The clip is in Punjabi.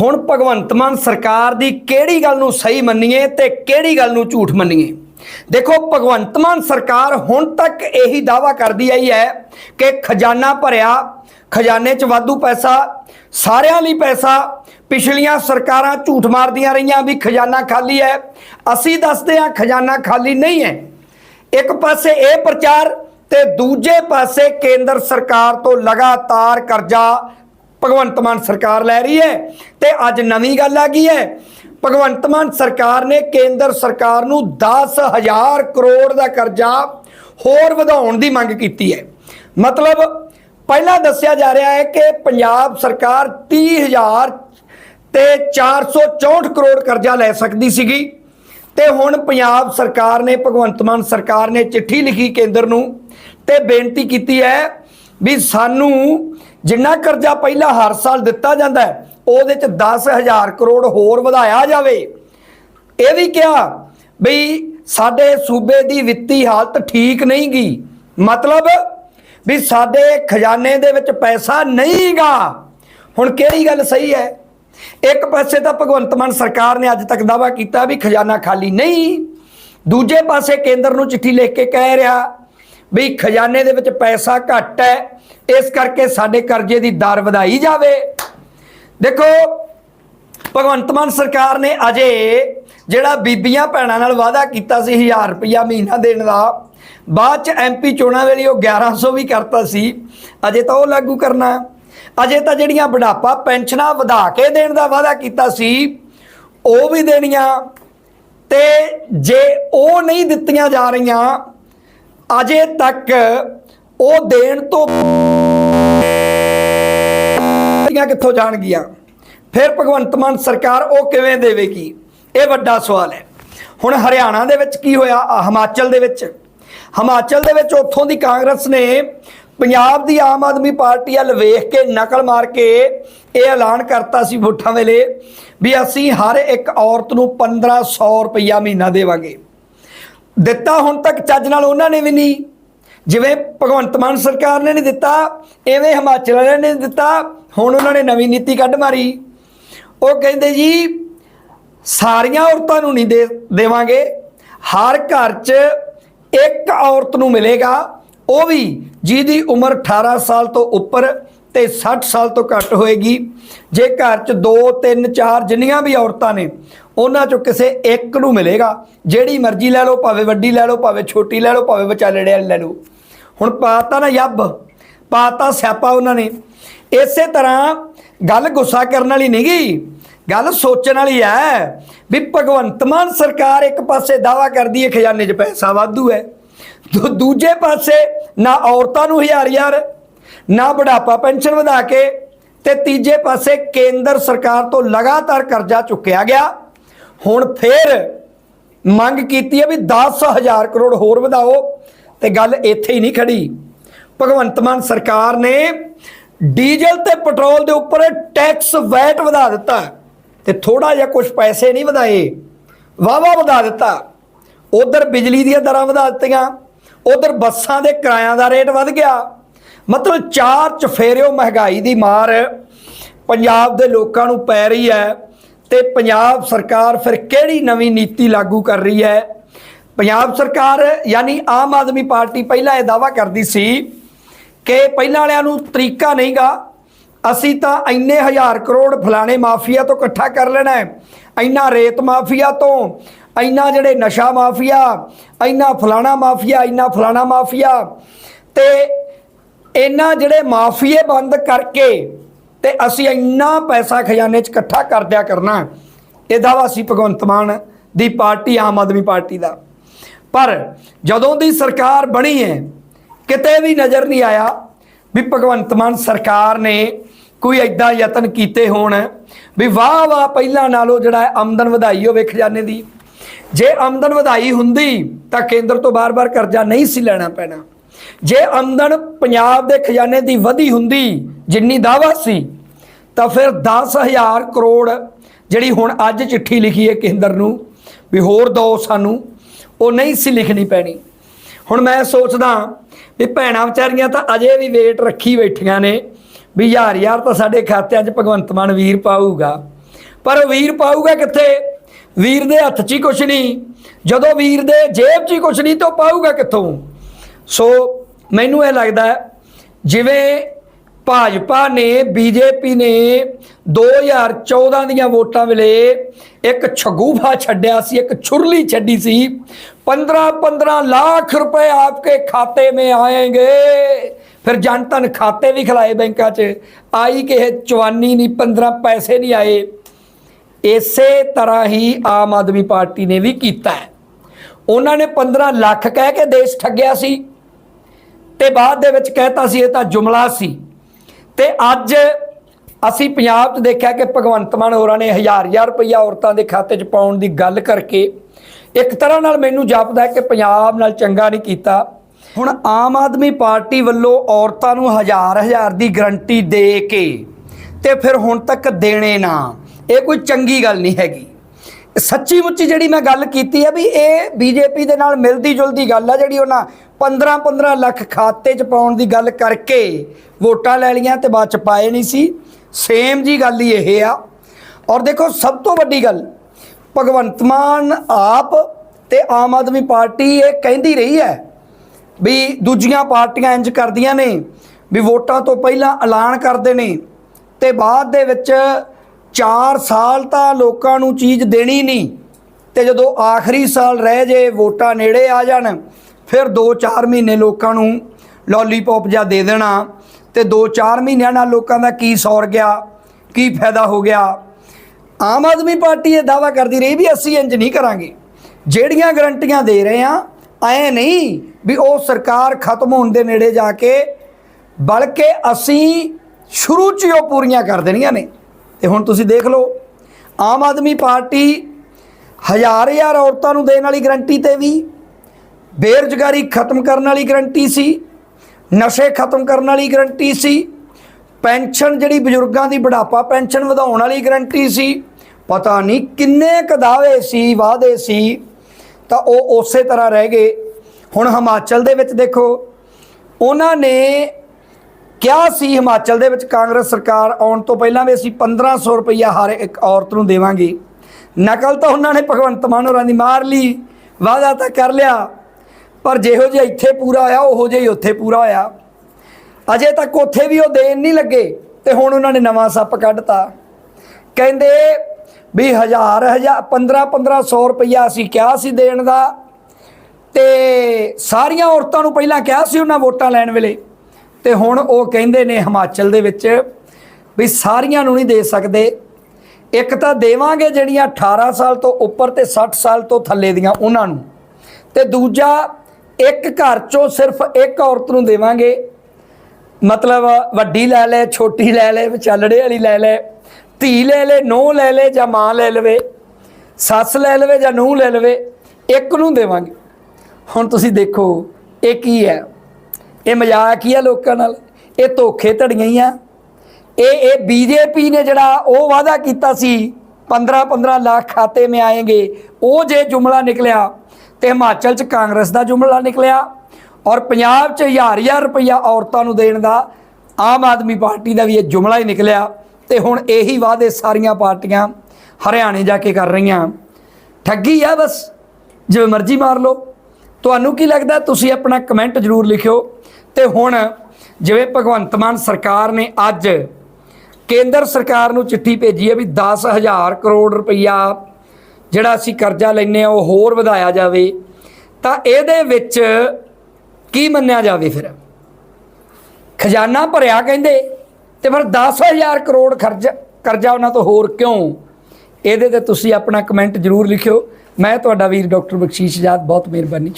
ਹੁਣ ਭਗਵੰਤ ਮਾਨ ਸਰਕਾਰ ਦੀ ਕਿਹੜੀ ਗੱਲ ਨੂੰ ਸਹੀ ਮੰਨੀਏ ਤੇ ਕਿਹੜੀ ਗੱਲ ਨੂੰ ਝੂਠ ਮੰਨੀਏ? ਦੇਖੋ, ਭਗਵੰਤ ਮਾਨ ਸਰਕਾਰ ਹੁਣ ਤੱਕ ਇਹੀ ਦਾਵਾ ਕਰਦੀ ਆਈ ਹੈ ਕਿ ਖਜ਼ਾਨਾ ਭਰਿਆ, ਖਜ਼ਾਨੇ 'ਚ ਵਾਧੂ ਪੈਸਾ, ਸਾਰਿਆਂ ਲਈ ਪੈਸਾ, ਪਿਛਲੀਆਂ ਸਰਕਾਰਾਂ ਝੂਠ ਮਾਰਦੀਆਂ ਰਹੀਆਂ ਵੀ ਖਜ਼ਾਨਾ ਖਾਲੀ ਹੈ। ਅਸੀਂ ਦੱਸਦੇ ਹਾਂ ਖਜ਼ਾਨਾ ਖਾਲੀ ਨਹੀਂ ਹੈ। ਇੱਕ ਪਾਸੇ ਇਹ ਪ੍ਰਚਾਰ ਤੇ ਦੂਜੇ ਪਾਸੇ ਕੇਂਦਰ ਸਰਕਾਰ ਤੋਂ ਲਗਾਤਾਰ ਕਰਜ਼ਾ ਭਗਵੰਤ ਮਾਨ ਸਰਕਾਰ ਲੈ ਰਹੀ ਹੈ ਤੇ ਅੱਜ ਨਵੀਂ ਗੱਲ ਆ ਗਈ ਹੈ। ਭਗਵੰਤ ਮਾਨ ਸਰਕਾਰ ਨੇ ਕੇਂਦਰ ਸਰਕਾਰ ਨੂੰ 10000 ਕਰੋੜ ਦਾ ਕਰਜ਼ਾ ਹੋਰ ਵਧਾਉਣ ਦੀ ਮੰਗ ਕੀਤੀ ਹੈ। ਮਤਲਬ ਪਹਿਲਾਂ ਦੱਸਿਆ ਜਾ ਰਿਹਾ ਹੈ ਕਿ ਪੰਜਾਬ ਸਰਕਾਰ 30000 ਤੇ 464 ਕਰੋੜ ਕਰਜ਼ਾ ਲੈ ਸਕਦੀ ਸੀਗੀ ਤੇ ਹੁਣ ਪੰਜਾਬ ਸਰਕਾਰ ਨੇ, ਭਗਵੰਤ ਮਾਨ ਸਰਕਾਰ ਨੇ ਚਿੱਠੀ ਲਿਖੀ ਕੇਂਦਰ ਨੂੰ ਤੇ ਬੇਨਤੀ ਕੀਤੀ ਹੈ ਵੀ ਸਾਨੂੰ ਜਿੰਨਾ ਕਰਜ਼ਾ ਪਹਿਲਾਂ ਹਰ ਸਾਲ ਦਿੱਤਾ ਜਾਂਦਾ ਹੈ, ਉਹਦੇ ਚ 10000 ਕਰੋੜ ਹੋਰ ਵਧਾਇਆ ਜਾਵੇ। ਇਹ ਵੀ ਕਿਹਾ ਵੀ ਸਾਡੇ ਸੂਬੇ ਦੀ ਵਿੱਤੀ ਹਾਲਤ ਠੀਕ ਨਹੀਂ ਗਈ ਮਤਲਬ ਵੀ ਸਾਡੇ ਖਜ਼ਾਨੇ ਦੇ ਵਿੱਚ ਪੈਸਾ ਨਹੀਂਗਾ ਹੁਣ ਕਿਹੜੀ ਗੱਲ ਸਹੀ ਹੈ? ਇੱਕ ਪਾਸੇ ਤਾਂ ਭਗਵੰਤ ਮਾਨ ਸਰਕਾਰ ਨੇ ਅੱਜ ਤੱਕ ਦਾਵਾ ਕੀਤਾ ਵੀ ਖਜ਼ਾਨਾ ਖਾਲੀ ਨਹੀਂ। ਦੂਜੇ ਪਾਸੇ ਕੇਂਦਰ ਨੂੰ ਚਿੱਠੀ ਲਿਖ ਕੇ ਕਹਿ ਰਿਹਾ ਵੀ ਖਜ਼ਾਨੇ ਦੇ ਵਿੱਚ ਪੈਸਾ ਘੱਟ ਹੈ, ਇਸ ਕਰਕੇ ਸਾਡੇ ਕਰਜ਼ੇ ਦੀ ਦਰ ਵਧਾਈ ਜਾਵੇ। ਦੇਖੋ, ਭਗਵੰਤ ਮਾਨ ਸਰਕਾਰ ਨੇ ਅਜੇ ਜਿਹੜਾ ਬੀਬੀਆਂ ਭੈਣਾਂ ਨਾਲ ਵਾਅਦਾ ਕੀਤਾ ਸੀ 1000 ਰੁਪਇਆ ਮਹੀਨਾ ਦੇਣ ਦਾ, ਬਾਅਦ ਚ ਐਮਪੀ ਚੋਣਾਂ ਵੇਲੇ ਉਹ 1100 ਵੀ ਕਰਤਾ ਸੀ, ਅਜੇ ਤਾਂ ਉਹ ਲਾਗੂ ਕਰਨਾ। ਅਜੇ ਤਾਂ ਜਿਹੜੀਆਂ ਬੁਢਾਪਾ ਪੈਨਸ਼ਨਾਂ ਵਧਾ ਕੇ ਦੇਣ ਦਾ ਵਾਅਦਾ ਕੀਤਾ ਸੀ, ਉਹ ਵੀ ਦੇਣੀਆਂ। ਤੇ ਜੇ ਉਹ ਨਹੀਂ ਦਿੱਤੀਆਂ ਜਾ ਰਹੀਆਂ ਅਜੇ ਤੱਕ ਉਹ ਦੇਣ ਤੋਂ ਕਿੱਥੋਂ ਜਾਣਗੀਆਂ? ਫਿਰ ਭਗਵੰਤ ਮਾਨ ਸਰਕਾਰ ਉਹ ਕਿਵੇਂ ਦੇਵੇਗੀ? ਇਹ ਵੱਡਾ ਸਵਾਲ ਹੈ। ਹੁਣ ਹਰਿਆਣਾ ਦੇ ਵਿੱਚ ਕੀ ਹੋਇਆ? ਹਿਮਾਚਲ ਦੇ ਵਿੱਚ। ਹਿਮਾਚਲ ਦੇ ਵਿੱਚ ਉੱਥੋਂ ਦੀ ਕਾਂਗਰਸ ਨੇ ਪੰਜਾਬ ਦੀ ਆਮ ਆਦਮੀ ਪਾਰਟੀ ਵੱਲ ਵੇਖ ਕੇ ਨਕਲ ਮਾਰ ਕੇ ਇਹ ਐਲਾਨ ਕਰਤਾ ਸੀ ਵੋਟਾਂ ਵੇਲੇ ਵੀ ਅਸੀਂ ਹਰ ਇੱਕ ਔਰਤ ਨੂੰ 1500 ਰੁਪਈਆ ਮਹੀਨਾ ਦੇਵਾਂਗੇ। ਦਿੱਤਾ, ਹੁਣ ਤੱਕ ਚੱਜ ਨਾਲ ਉਹਨਾਂ ਨੇ ਵੀ ਨਹੀਂ। ਜਿਵੇਂ ਭਗਵੰਤ ਮਾਨ ਸਰਕਾਰ ਨੇ ਨਹੀਂ ਦਿੱਤਾ, ਐਵੇਂ ਹਿਮਾਚਲ ਵਾਲਿਆਂ ਨੇ ਨਹੀਂ ਦਿੱਤਾ, ਹੁਣ ਉਹਨਾਂ ਨੇ ਨਵੀਂ ਨੀਤੀ ਕੱਢ ਮਾਰੀ। ਉਹ ਕਹਿੰਦੇ ਜੀ, ਸਾਰੀਆਂ ਔਰਤਾਂ ਨੂੰ ਨਹੀਂ ਦੇ ਦੇਵਾਂਗੇ, ਹਰ ਘਰ 'ਚ ਇੱਕ ਔਰਤ ਨੂੰ ਮਿਲੇਗਾ, ਉਹ ਵੀ ਜਿਹਦੀ ਉਮਰ 18 ਸਾਲ ਤੋਂ ਉੱਪਰ ਤੇ 60 ਸਾਲ ਤੋਂ ਘੱਟ ਹੋਏਗੀ। ਜੇ ਘਰ 'ਚ 2 3 4 ਜਿੰਨੀਆਂ ਵੀ ਔਰਤਾਂ ਨੇ ਉਹਨਾਂ 'ਚੋਂ ਕਿਸੇ ਇੱਕ ਨੂੰ ਮਿਲੇਗਾ। ਜਿਹੜੀ ਮਰਜ਼ੀ ਲੈ ਲਓ, ਭਾਵੇਂ ਵੱਡੀ ਲੈ ਲਓ, ਭਾਵੇਂ ਛੋਟੀ ਲੈ ਲਓ, ਭਾਵੇਂ ਵਿਚਾਲੜੇ ਲੈ ਲਓ। ਹੁਣ ਪਾਤਾ ਨਾ ਯੱਬ, ਪਾਤਾ ਸਿਆਪਾ ਉਹਨਾਂ ਨੇ। ਇਸੇ ਤਰ੍ਹਾਂ ਗੱਲ ਗੁੱਸਾ ਕਰਨ ਵਾਲੀ ਨਹੀਂ ਗਈ ਗੱਲ ਸੋਚਣ ਵਾਲੀ ਹੈ ਵੀ ਭਗਵੰਤ ਮਾਨ ਸਰਕਾਰ ਇੱਕ ਪਾਸੇ ਦਾਵਾ ਕਰਦੀ ਹੈ ਖਜ਼ਾਨੇ 'ਚ ਪੈਸਾ ਵਾਧੂ ਹੈ ਦੂਜੇ ਪਾਸੇ ਨਾ ਔਰਤਾਂ ਨੂੰ ਹਜ਼ਾਰ ਹਜ਼ਾਰ, ਨਾ ਬੁਢਾਪਾ ਪੈਨਸ਼ਨ ਵਧਾ ਕੇ ਤੇ ਤੀਜੇ ਪਾਸੇ ਕੇਂਦਰ ਸਰਕਾਰ ਤੋਂ ਲਗਾਤਾਰ ਕਰਜ਼ਾ ਚੁੱਕਿਆ ਗਿਆ। ਹੁਣ ਫੇਰ ਮੰਗ ਕੀਤੀ ਹੈ ਵੀ 10000 ਕਰੋੜ ਹੋਰ ਵਧਾਓ ਤੇ ਗੱਲ ਇੱਥੇ ਹੀ ਨਹੀਂ ਖੜੀ। ਭਗਵੰਤ ਮਾਨ ਸਰਕਾਰ ਨੇ ਡੀਜ਼ਲ ਤੇ ਪੈਟਰੋਲ ਦੇ ਉੱਪਰ ਟੈਕਸ ਵੈਟ ਵਧਾ ਦਿੱਤਾ ਤੇ ਥੋੜਾ ਜਿਹਾ ਕੁਝ ਪੈਸੇ ਨਹੀਂ ਵਧਾਏ। ਵਾਵਾ ਵਧਾ ਦਿੱਤਾ। ਉਧਰ ਬਿਜਲੀ ਦੀਆਂ ਦਰਾਂ ਵਧਾ ਦਿੱਤੀਆਂ। ਉਧਰ ਬੱਸਾਂ ਦੇ ਕਿਰਾਇਆਂ ਦਾ ਰੇਟ ਵੱਧ ਗਿਆ। ਮਤਲਬ ਚਾਰ ਚਫੇਰਿਓ ਮਹਿੰਗਾਈ ਦੀ ਮਾਰ ਪੰਜਾਬ ਦੇ ਲੋਕਾਂ ਨੂੰ ਪੈ ਰਹੀ ਹੈ। ਤੇ ਪੰਜਾਬ ਸਰਕਾਰ ਫਿਰ ਕਿਹੜੀ ਨਵੀਂ ਨੀਤੀ ਲਾਗੂ ਕਰ ਰਹੀ ਹੈ? ਪੰਜਾਬ ਸਰਕਾਰ ਯਾਨੀ ਆਮ ਆਦਮੀ ਪਾਰਟੀ ਪਹਿਲਾਂ ਇਹ ਦਾਵਾ ਕਰਦੀ ਸੀ ਕਿ ਪਹਿਲਾਂ ਵਾਲਿਆਂ ਨੂੰ ਤਰੀਕਾ ਨਹੀਂਗਾ। ਅਸੀਂ ਤਾਂ ਇੰਨੇ ਹਜ਼ਾਰ ਕਰੋੜ ਫਲਾਣੇ ਮਾਫੀਆ ਤੋਂ ਇਕੱਠਾ ਕਰ ਲੈਣਾ ਹੈ। ਇੰਨਾ ਰੇਤ ਮਾਫੀਆ ਤੋਂ, ਇੰਨਾ ਜਿਹੜੇ ਨਸ਼ਾ ਮਾਫੀਆ, ਇੰਨਾ ਫਲਾਣਾ ਮਾਫੀਆ, ਇੰਨਾ ਫਲਾਣਾ ਮਾਫੀਆ ਤੇ ਇਹਨਾਂ ਜਿਹੜੇ ਮਾਫੀਏ ਬੰਦ ਕਰਕੇ ਤੇ ਅਸੀਂ ਇੰਨਾ ਪੈਸਾ ਖਜ਼ਾਨੇ 'ਚ ਇਕੱਠਾ ਕਰ ਦਿਆ ਕਰਨਾ ਇਹ ਦਾਵਾ ਸੀ ਭਗਵੰਤ ਮਾਨ ਦੀ ਪਾਰਟੀ, ਆਮ ਆਦਮੀ ਪਾਰਟੀ ਦਾ। ਪਰ ਜਦੋਂ ਦੀ ਸਰਕਾਰ ਬਣੀ ਹੈ ਕਿਤੇ ਵੀ ਨਜ਼ਰ ਨਹੀਂ ਆਇਆ ਵੀ ਭਗਵੰਤ ਮਾਨ ਸਰਕਾਰ ਨੇ ਕੋਈ ਐਦਾਂ ਯਤਨ ਕੀਤੇ ਹੋਣ ਵੀ ਵਾਹ ਵਾਹ ਪਹਿਲਾਂ ਨਾਲੋਂ ਜਿਹੜਾ ਆਮਦਨ ਵਧਾਈ ਹੋਵੇ ਖਜ਼ਾਨੇ ਦੀ। ਜੇ ਆਮਦਨ ਵਧਾਈ ਹੁੰਦੀ ਤਾਂ ਕੇਂਦਰ ਤੋਂ ਬਾਰ-ਬਾਰ ਕਰਜ਼ਾ ਨਹੀਂ ਸੀ ਲੈਣਾ ਪੈਣਾ। ਜੇ ਆਮਦਨ ਪੰਜਾਬ ਦੇ ਖਜ਼ਾਨੇ ਦੀ ਵਧੀ ਹੁੰਦੀ, ਜਿੰਨੀ ਦਾਵਾ ਸੀ, ਤਾਂ ਫਿਰ 10000 ਕਰੋੜ ਜਿਹੜੀ ਹੁਣ ਅੱਜ ਚਿੱਠੀ ਲਿਖੀ ਹੈ ਕੇਂਦਰ ਨੂੰ, ਵੀ ਹੋਰ ਦਿਓ ਸਾਨੂੰ, ਉਹ ਨਹੀਂ ਸੀ ਲਿਖਣੀ ਪੈਣੀ। ਹੁਣ ਮੈਂ ਸੋਚਦਾ ਵੀ ਭੈਣਾਂ ਵਿਚਾਰੀਆਂ ਤਾਂ ਅਜੇ ਵੀ ਵੇਟ ਰੱਖੀ ਬੈਠੀਆਂ ਨੇ, ਵੀ ਯਾਰ ਯਾਰ ਤਾਂ ਸਾਡੇ ਖਾਤਿਆਂ 'ਚ ਭਗਵੰਤ ਮਾਨ ਵੀਰ ਪਾਊਗਾ। ਪਰ ਵੀਰ ਪਾਊਗਾ ਕਿੱਥੇ? ਵੀਰ ਦੇ ਹੱਥ 'ਚ ਹੀ ਕੁਛ ਨਹੀਂ। ਜਦੋਂ ਵੀਰ ਦੇ ਜੇਬ 'ਚ ਹੀ ਕੁਛ ਨਹੀਂ, ਤਾਂ ਉਹ ਪਾਊਗਾ ਕਿੱਥੋਂ? ਸੋ ਮੈਨੂੰ ਇਹ ਲੱਗਦਾ ਜਿਵੇਂ ਭਾਜਪਾ ਨੇ, ਬੀਜੇਪੀ ਨੇ 2014 ਦੀਆਂ ਵੋਟਾਂ ਵੇਲੇ ਇੱਕ ਛਗੂਫਾ ਛੱਡਿਆ ਸੀ, ਇੱਕ ਛੁਰਲੀ ਛੱਡੀ ਸੀ। 15 15 ਲੱਖ ਰੁਪਏ ਆਪਕੇ ਖਾਤੇ ਮੇ ਆਏਗੇ। ਫਿਰ ਜਨਤਨ ਖਾਤੇ ਵੀ ਖਲਾਏ ਬੈਂਕਾਂ 'ਚ। ਆਈ ਕਿ ਚਵਾਨੀ ਨਹੀਂ 15 ਪੈਸੇ ਨਹੀਂ ਆਏ। ਇਸੇ ਤਰ੍ਹਾਂ ਹੀ ਆਮ ਆਦਮੀ ਪਾਰਟੀ ਨੇ ਵੀ ਕੀਤਾ ਉਹਨਾਂ ਨੇ 15 ਲੱਖ ਕਹਿ ਕੇ ਦੇਸ਼ ਠੱਗਿਆ ਸੀ। ਤੇ ਬਾਅਦ ਦੇ ਵਿੱਚ ਕਹਿਤਾ ਸੀ, ਇਹ ਤਾਂ ਜੁਮਲਾ ਸੀ। ਤੇ ਅੱਜ ਅਸੀਂ ਪੰਜਾਬ 'ਚ ਦੇਖਿਆ ਕਿ ਭਗਵੰਤ ਮਾਨ ਹੋਰਾਂ ਨੇ ਹਜ਼ਾਰ ਹਜ਼ਾਰ ਰੁਪਈਆ ਔਰਤਾਂ ਦੇ ਖਾਤੇ 'ਚ ਪਾਉਣ ਦੀ ਗੱਲ ਕਰਕੇ ਇੱਕ ਤਰ੍ਹਾਂ ਨਾਲ ਮੈਨੂੰ ਜਾਪਦਾ ਹੈ ਕਿ ਪੰਜਾਬ ਨਾਲ ਚੰਗਾ ਨਹੀਂ ਕੀਤਾ। ਹੁਣ ਆਮ ਆਦਮੀ ਪਾਰਟੀ ਵੱਲੋਂ ਔਰਤਾਂ ਨੂੰ ਹਜ਼ਾਰ ਹਜ਼ਾਰ ਦੀ ਗਰੰਟੀ ਦੇ ਕੇ ਤੇ ਫਿਰ ਹੁਣ ਤੱਕ ਦੇਣੇ ਨਾ, ਇਹ ਕੋਈ ਚੰਗੀ ਗੱਲ ਨਹੀਂ ਹੈਗੀ। ਸੱਚੀ ਮੁੱਚੀ ਜਿਹੜੀ ਮੈਂ ਗੱਲ ਕੀਤੀ ਹੈ ਵੀ ਇਹ ਬੀਜੇਪੀ ਦੇ ਨਾਲ ਮਿਲਦੀ ਜੁਲਦੀ ਗੱਲ ਆ ਜਿਹੜੀ ਉਹਨਾਂ 15 15 ਲੱਖ ਖਾਤੇ 'ਚ ਪਾਉਣ ਦੀ ਗੱਲ ਕਰਕੇ ਵੋਟਾਂ ਲੈ ਲੀਆਂ ਤੇ ਬਾਅਦ 'ਚ ਪਾਏ ਨਹੀਂ ਸੀ। ਸੇਮ ਜੀ ਗੱਲ ਹੀ ਇਹ ਆ। ਔਰ ਦੇਖੋ, ਸਭ ਤੋਂ ਵੱਡੀ ਗੱਲ, ਭਗਵੰਤ ਮਾਨ ਆਪ ਤੇ ਆਮ ਆਦਮੀ ਪਾਰਟੀ ਇਹ ਕਹਿੰਦੀ ਰਹੀ ਹੈ ਵੀ ਦੂਜੀਆਂ ਪਾਰਟੀਆਂ ਇੰਜ ਕਰਦੀਆਂ ਨੇ ਵੀ ਵੋਟਾਂ ਤੋਂ ਪਹਿਲਾਂ ਐਲਾਨ ਕਰਦੇ ਨੇ ਤੇ ਬਾਅਦ ਦੇ ਵਿੱਚ 4 ਸਾਲ ਤਾਂ ਲੋਕਾਂ ਨੂੰ ਚੀਜ਼ ਦੇਣੀ ਨਹੀਂ ਤੇ ਜਦੋਂ ਆਖਰੀ ਸਾਲ ਰਹਿ ਜੇ, ਵੋਟਾਂ ਨੇੜੇ ਆ ਜਾਣ, ਫਿਰ 2-4 ਮਹੀਨੇ ਲੋਕਾਂ ਨੂੰ ਲੋਲੀਪੌਪ ਜਾਂ ਦੇ ਦੇਣਾ ਤੇ 2-4 ਮਹੀਨਿਆਂ ਨਾਲ ਲੋਕਾਂ ਦਾ ਕੀ ਸੌਰ ਗਿਆ, ਕੀ ਫਾਇਦਾ ਹੋ ਗਿਆ? ਆਮ ਆਦਮੀ ਪਾਰਟੀ ਇਹ ਦਾਵਾ ਕਰਦੀ ਰਹੀ ਵੀ ਅਸੀਂ ਇੰਜ ਨਹੀਂ ਕਰਾਂਗੇ। ਜਿਹੜੀਆਂ ਗਰੰਟੀਆਂ ਦੇ ਰਹੇ ਆ ਐ ਨਹੀਂ ਵੀ ਉਹ ਸਰਕਾਰ ਖਤਮ ਹੋਣ ਦੇ ਨੇੜੇ ਜਾ ਕੇ ਬਲਕਿ ਅਸੀਂ ਸ਼ੁਰੂ 'ਚ ਹੀ ਉਹ ਪੂਰੀਆਂ ਕਰ ਦੇਣੀਆਂ ਨੇ। ਤੇ ਹੁਣ ਤੁਸੀਂ ਦੇਖ ਲਓ, ਆਮ ਆਦਮੀ ਪਾਰਟੀ ਹਜ਼ਾਰ ਹਜ਼ਾਰ ਔਰਤਾਂ ਨੂੰ ਦੇਣ ਵਾਲੀ ਗਰੰਟੀ ਤੇ ਵੀ, ਬੇਰੁਜ਼ਗਾਰੀ ਖਤਮ ਕਰਨ ਵਾਲੀ ਗਰੰਟੀ ਸੀ, ਨਸ਼ੇ ਖਤਮ ਕਰਨ ਵਾਲੀ ਗਰੰਟੀ ਸੀ, ਪੈਨਸ਼ਨ ਜਿਹੜੀ ਬਜ਼ੁਰਗਾਂ ਦੀ ਬੁਢਾਪਾ ਪੈਨਸ਼ਨ ਵਧਾਉਣ ਵਾਲੀ ਗਰੰਟੀ ਸੀ, ਪਤਾ ਨਹੀਂ ਕਿੰਨੇ ਕਦਾਵੇ ਸੀ, ਵਾਅਦੇ ਸੀ, ਤਾਂ ਉਹ ਉਸੇ ਤਰ੍ਹਾਂ ਰਹਿ ਗਏ। ਹੁਣ ਹਿਮਾਚਲ ਦੇ ਵਿੱਚ ਦੇਖੋ, ਉਹਨਾਂ ਨੇ ਕਿਹਾ ਸੀ ਹਿਮਾਚਲ ਦੇ ਵਿੱਚ? ਕਾਂਗਰਸ ਸਰਕਾਰ ਆਉਣ ਤੋਂ ਪਹਿਲਾਂ ਵੀ ਅਸੀਂ 1500 ਰੁਪਈਆ ਹਰ ਇੱਕ ਔਰਤ ਨੂੰ ਦੇਵਾਂਗੇ। ਨਕਲ ਤਾਂ ਉਹਨਾਂ ਨੇ ਭਗਵੰਤ ਮਾਨ ਹੋਰਾਂ ਦੀ ਮਾਰ ਲਈ, ਵਾਅਦਾ ਤਾਂ ਕਰ ਲਿਆ। ਪਰ ਜਿਹੋ ਜਿਹਾ ਇੱਥੇ ਪੂਰਾ ਹੋਇਆ, ਉਹੋ ਜਿਹਾ ਹੀ ਉੱਥੇ ਪੂਰਾ ਹੋਇਆ। ਅਜੇ ਤੱਕ ਉੱਥੇ ਵੀ ਉਹ ਦੇਣ ਨਹੀਂ ਲੱਗੇ ਤੇ ਹੁਣ ਉਹਨਾਂ ਨੇ ਨਵਾਂ ਸੱਪ ਕੱਢਤਾ। ਕਹਿੰਦੇ ਵੀ ਹਜ਼ਾਰ ਹਜ਼ਾਰ 15 1500 ਰੁਪਈਆ ਅਸੀਂ ਕਿਹਾ ਸੀ ਦੇਣ ਦਾ ਤੇ ਸਾਰੀਆਂ ਔਰਤਾਂ ਨੂੰ ਪਹਿਲਾਂ ਕਿਹਾ ਸੀ ਉਹਨਾਂ ਵੋਟਾਂ ਲੈਣ ਵੇਲੇ। ਤੇ ਹੁਣ ਉਹ ਕਹਿੰਦੇ ਨੇ ਹਿਮਾਚਲ ਦੇ ਵਿੱਚ ਵੀ ਸਾਰੀਆਂ ਨੂੰ ਨਹੀਂ ਦੇ ਸਕਦੇ। ਇੱਕ ਤਾਂ ਦੇਵਾਂਗੇ ਜਿਹੜੀਆਂ 18 ਸਾਲ ਤੋਂ ਉੱਪਰ ਤੇ 60 ਸਾਲ ਤੋਂ ਥੱਲੇ ਦੀਆਂ ਉਹਨਾਂ ਨੂੰ। ਤੇ ਦੂਜਾ, ਇੱਕ ਘਰ ਚੋਂ ਸਿਰਫ ਇੱਕ ਔਰਤ ਨੂੰ ਦੇਵਾਂਗੇ। ਮਤਲਬ ਵੱਡੀ ਲੈ ਲੈ, ਛੋਟੀ ਲੈ ਲੈ, ਵਿਚਾਲੜੇ ਵਾਲੀ ਲੈ ਲੈ, ਧੀ ਲੈ ਲੈ ਨੋ ਲੈ ਲੈ ਜਾਂ ਮਾਂ ਲੈ ਲਵੇ, ਸੱਸ ਲੈ ਲਵੇ ਜਾਂ ਨੂੰਹ ਲੈ ਲਵੇ, ਇੱਕ ਨੂੰ ਦੇਵਾਂਗੇ। ਹੁਣ ਤੁਸੀਂ ਦੇਖੋ, ਇਹ ਕੀ ਹੈ? ਇਹ ਮਜ਼ਾਕ ਹੀ ਆ ਲੋਕਾਂ ਨਾਲ। ਇਹ ਧੋਖੇ ਧੜੀਆਂ ਹੀ ਆ। ਇਹ ਇਹ ਬੀਜੇਪੀ ਨੇ ਜਿਹੜਾ ਉਹ ਵਾਅਦਾ ਕੀਤਾ ਸੀ 15 15 ਲੱਖ ਖਾਤੇ ਮੇ ਆਏਗੇ, ਉਹ ਜੇ ਜੁਮਲਾ ਨਿਕਲਿਆ, ਤੇ ਹਿਮਾਚਲ ਚ ਕਾਂਗਰਸ ਦਾ ਜੁਮਲਾ ਨਿਕਲਿਆ, ਔਰ ਪੰਜਾਬ ਚ ਹਜ਼ਾਰ ਹਜ਼ਾਰ ਰੁਪਈਆ ਔਰਤਾਂ ਨੂੰ ਦੇਣ ਦਾ ਆਮ ਆਦਮੀ ਪਾਰਟੀ ਦਾ ਵੀ ਇਹ ਜੁਮਲਾ ਹੀ ਨਿਕਲਿਆ, ਤੇ ਹੁਣ ਇਹੀ ਵਾਅਦੇ ਸਾਰੀਆਂ ਪਾਰਟੀਆਂ ਹਰਿਆਣੇ ਜਾ ਕੇ ਕਰ ਰਹੀਆਂ। ਠੱਗੀ ਆ ਬਸ, ਜਿਵੇਂ ਮਰਜ਼ੀ ਮਾਰ ਲਓ। ਤੁਹਾਨੂੰ ਕੀ ਲੱਗਦਾ ਤੁਸੀਂ ਆਪਣਾ ਕਮੈਂਟ ਜ਼ਰੂਰ ਲਿਖਿਓ। ਤੇ ਹੁਣ ਜਿਵੇਂ ਭਗਵੰਤ ਮਾਨ ਸਰਕਾਰ ਨੇ ਅੱਜ ਕੇਂਦਰ ਸਰਕਾਰ ਨੂੰ ਚਿੱਠੀ ਭੇਜੀ ਹੈ ਵੀ 10000 ਕਰੋੜ ਰੁਪਈਆ ਜਿਹੜਾ ਅਸੀਂ ਕਰਜ਼ਾ ਲੈਨੇ ਆ ਉਹ ਹੋਰ ਵਧਾਇਆ ਜਾਵੇ, ਤਾਂ ਇਹਦੇ ਵਿੱਚ ਕੀ ਮੰਨਿਆ ਜਾਵੇ ਫਿਰ? ਖਜ਼ਾਨਾ ਭਰਿਆ ਕਹਿੰਦੇ, ਤੇ ਫਿਰ 10000 ਕਰੋੜ ਖਰਚਾ ਕਰਜ਼ਾ ਉਹਨਾਂ ਤੋਂ ਹੋਰ ਕਿਉਂ? ਇਹਦੇ ਤੇ ਤੁਸੀਂ ਆਪਣਾ ਕਮੈਂਟ ਜ਼ਰੂਰ ਲਿਖਿਓ। ਮੈਂ ਤੁਹਾਡਾ ਵੀਰ ਡਾਕਟਰ ਬਖਸ਼ੀਸ਼ ਆਜ਼ਾਦ ਬਹੁਤ ਮਿਹਰਬਾਨੀ।